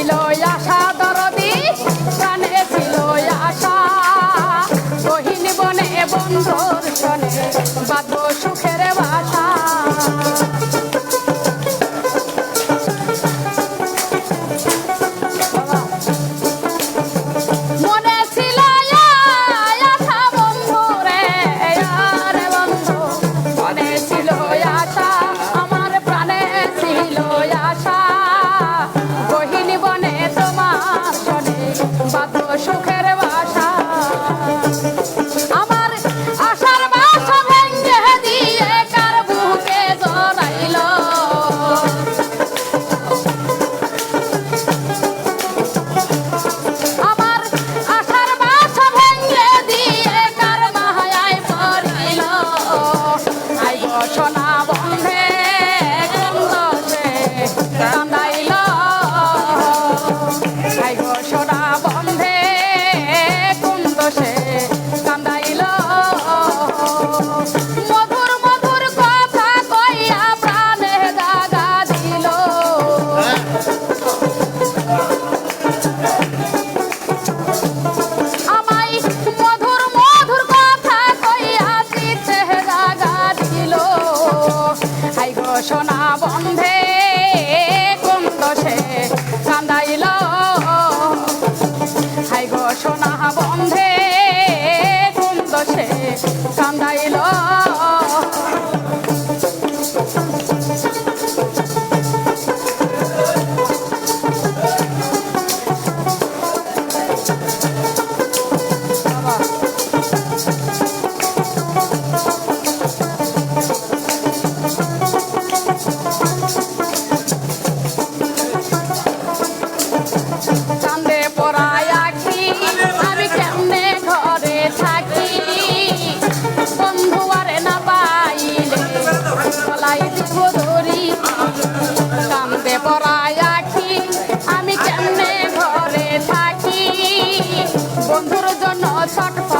ছিল আশা সনে সুখের বাসা। বন্ধুর জন্য ছটফট